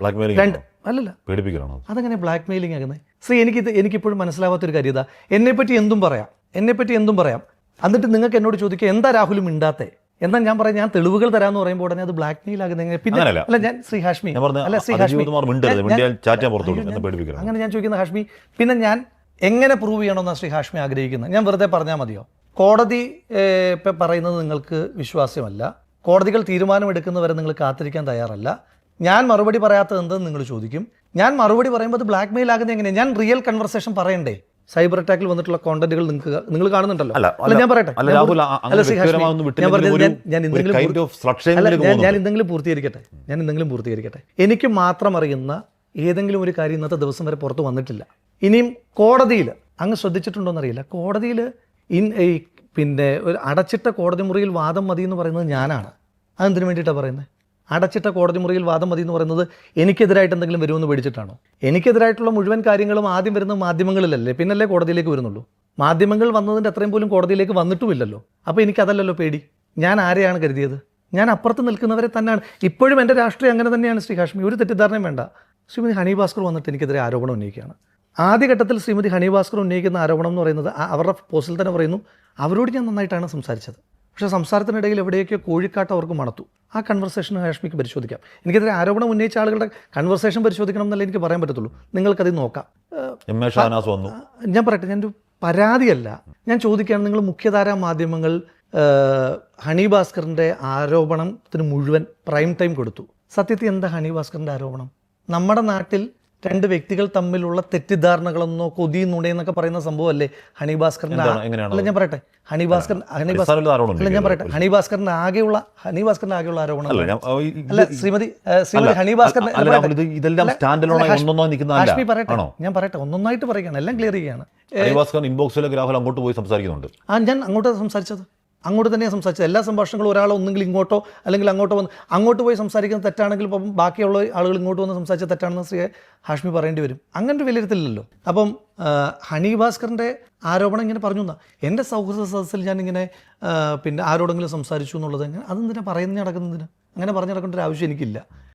Black രണ്ട്. Mailing അല്ലല്ല. പേടിപ്പിക്കലാണോ അതെങ്ങനെ ബ്ലാക്ക് മെയിലിംഗ് ആകുന്നത് ശ്രീ എനിക്കിത് എനിക്കിപ്പോഴും മനസ്സിലാവാത്തൊരു കാര്യം ഇതാ. എന്നെപ്പറ്റി എന്തും പറയാം. എന്നെ പറ്റി എന്തും പറയാം. എന്നിട്ട് നിങ്ങൾക്ക് എന്നോട് ചോദിക്കുക എന്താ രാഹുലും മിണ്ടാത്തെ? എന്നാൽ ഞാൻ പറയാം ഞാൻ തെളിവുകൾ തരാമെന്ന് പറയുമ്പോൾ ഉടനെ അത് ബ്ലാക്ക് മെയിൽ എങ്ങനെ പിന്നെ. അല്ല ഞാൻ ശ്രീ ഹാഷ്മി. അല്ല ശ്രീ ഹാഷ്മി. അങ്ങനെ ഞാൻ ചോദിക്കുന്ന ഹാഷ്മി പിന്നെ ഞാൻ എങ്ങനെ പ്രൂവ് ചെയ്യണമെന്നാണ് ശ്രീ ഹാഷ്മി ആഗ്രഹിക്കുന്നത്? ഞാൻ വെറുതെ പറഞ്ഞാൽ മതിയോ? കോടതി പറയുന്നത് നിങ്ങൾക്ക് വിശ്വാസ്യമല്ല. കോടതികൾ തീരുമാനമെടുക്കുന്നവരെ നിങ്ങൾ കാത്തിരിക്കാൻ തയ്യാറല്ല. ഞാൻ മറുപടി പറയാത്തത് എന്തെന്ന് നിങ്ങൾ ചോദിക്കും. ഞാൻ മറുപടി പറയുമ്പോൾ അത് ബ്ലാക്ക് മെയിൽ ആകുന്നത് എങ്ങനെയാണ് ഞാൻ റിയൽ കൺവെർസേഷൻ പറയണ്ടേ? സൈബർ അറ്റാക്കിൽ വന്നിട്ടുള്ള കോണ്ടന്റുകൾ നിങ്ങൾക്ക് നിങ്ങൾ കാണുന്നുണ്ടല്ലോ. അല്ല, ഞാൻ പറയട്ടെ. ഞാൻ എന്തെങ്കിലും പൂർത്തീകരിക്കട്ടെ? ഞാൻ എന്തെങ്കിലും പൂർത്തീകരിക്കട്ടെ? എനിക്ക് മാത്രം അറിയുന്ന ഏതെങ്കിലും ഒരു കാര്യം ഇന്നത്തെ ദിവസം വരെ പുറത്ത് വന്നിട്ടില്ല. ഇനിയും കോടതിയിൽ അങ്ങ് ശ്രദ്ധിച്ചിട്ടുണ്ടോ എന്നറിയില്ല കോടതിയിൽ ഇൻ ഈ പിന്നെ ഒരു അടച്ചിട്ട കോടതി മുറിയിൽ വാദം മതി എന്ന് പറയുന്നത് ഞാനാണ്. അതെന്തിനു വേണ്ടിയിട്ടാണ് പറയുന്നത് അടച്ചിട്ട കോടതി മുറിയിൽ വാദം മതി എന്ന് പറയുന്നത് എനിക്കെതിരായിട്ട് എന്തെങ്കിലും വരുമെന്ന് പേടിച്ചിട്ടാണോ? എനിക്കെതിരായിട്ടുള്ള മുഴുവൻ കാര്യങ്ങളും ആദ്യം വരുന്ന മാധ്യമങ്ങളിലല്ലേ പിന്നല്ലേ കോടതിയിലേക്ക് വരുന്നുള്ളൂ? മാധ്യമങ്ങൾ വന്നതിന്റെ അത്രയും പോലും കോടതിയിലേക്ക് വന്നിട്ടുമില്ലല്ലോ. അപ്പോൾ എനിക്കതല്ലല്ലോ പേടി. ഞാൻ ആരെയാണ് കരുതിയത്? ഞാൻ അപ്പുറത്ത് നിൽക്കുന്നവരെ തന്നെയാണ്. ഇപ്പോഴും എന്റെ രാഷ്ട്രീയം അങ്ങനെ തന്നെയാണ് ശ്രീ കാശ്മീർ ഒരു തെറ്റിദ്ധാരണയും വേണ്ട. ശ്രീമതി ഹണി ഭാസ്കർ വന്നിട്ട് എനിക്കെതിരെ ആരോപണം ഉന്നയിക്കുകയാണ്. ആദ്യഘട്ടത്തിൽ ശ്രീമതി ഹണി ഭാസ്കർ ഉന്നയിക്കുന്ന ആരോപണം എന്ന് പറയുന്നത് അവരുടെ പോസ്റ്റിൽ തന്നെ പറയുന്നു. അവരോട് ഞാൻ നന്നായിട്ടാണ് സംസാരിച്ചത്. പക്ഷേ സംസാരത്തിനിടയിൽ എവിടെയൊക്കെ കോഴിക്കാട്ട് അവർക്ക് മണത്തു. ആ കൺവെർസേഷൻ ഹാഷ്മിക്ക് പരിശോധിക്കാം. എനിക്കെതിരെ ആരോപണം ഉന്നയിച്ച ആളുകളുടെ കൺവെർസേഷൻ പരിശോധിക്കണം എന്നല്ലേ എനിക്ക് പറയാൻ പറ്റത്തുള്ളൂ. നിങ്ങൾക്കത് നോക്കാം. ഞാൻ പറയട്ടെ ഞാനൊരു പരാതിയല്ല. ഞാൻ ചോദിക്കുകയാണ് നിങ്ങൾ മുഖ്യധാര മാധ്യമങ്ങൾ ഹണി ഭാസ്കറിന്റെ ആരോപണത്തിന് മുഴുവൻ പ്രൈം ടൈം കൊടുത്തു. സത്യത്തിൽ എന്താ ഹണി ഭാസ്കറിന്റെ ആരോപണം? നമ്മുടെ നാട്ടിൽ രണ്ട് വ്യക്തികൾ തമ്മിലുള്ള തെറ്റിദ്ധാരണകളെന്നോ കൊതി നുണയെന്നൊക്കെ പറയുന്ന സംഭവമല്ലേ? ഹണി ഭാസ്കറിന്റെ അല്ല ഞാൻ പറയട്ടെ. ഹണി ഭാസ്കർ ഹണി ഭാസ്കർ അല്ല ഞാൻ പറയട്ടെ. ഹണി ഭാസ്കറിന്റെ ആകെയുള്ള ഹണി ഭാസ്കറിന്റെ ആകെയുള്ള ആരോപണം അല്ല ശ്രീമതി ശ്രീമതി ഹണി ഭാസ്കറിന്റെ ഹാഷ്മി പറയട്ടെ. ഞാൻ പറയട്ടെ. ഒന്നൊന്നായിട്ട് പറയുകയാണ്. എല്ലാം ക്ലിയർ ചെയ്യുകയാണ് ഇൻബോക്സിലെ ഗ്രാഫിൽ അങ്ങോട്ട് പോയി സംസാരിക്കുന്നുണ്ട്. ആ ഞാൻ അങ്ങോട്ട് സംസാരിച്ചത്. അങ്ങോട്ട് തന്നെയാണ് സംസാരിച്ചത്. എല്ലാ സംഭാഷണങ്ങളും ഒരാൾ ഒന്നെങ്കിൽ ഇങ്ങോട്ടോ അല്ലെങ്കിൽ അങ്ങോട്ടോ വന്ന് അങ്ങോട്ട് പോയി സംസാരിക്കുന്ന തെറ്റാണെങ്കിൽ ഇപ്പം ബാക്കിയുള്ള ആളുകൾ ഇങ്ങോട്ട് വന്ന് സംസാരിച്ച തെറ്റാണെന്ന് ശ്രീ ഹാഷ്മി പറയേണ്ടി വരും. അങ്ങനെ ഒരു വിലയിരുത്തലില്ലല്ലോ. അപ്പം ഹണി ഭാസ്കറിന്റെ ആരോപണം ഇങ്ങനെ പറഞ്ഞു എന്നാ എന്റെ സൗഹൃദ സദസ്സിൽ ഞാനിങ്ങനെ പിന്നെ ആരോടെങ്കിലും സംസാരിച്ചു എന്നുള്ളത് അങ്ങനെ അതെന്തിനാ പറയുന്നത് നടക്കുന്നതിന്? അങ്ങനെ പറഞ്ഞു നടക്കേണ്ട ഒരു ആവശ്യം എനിക്കില്ല.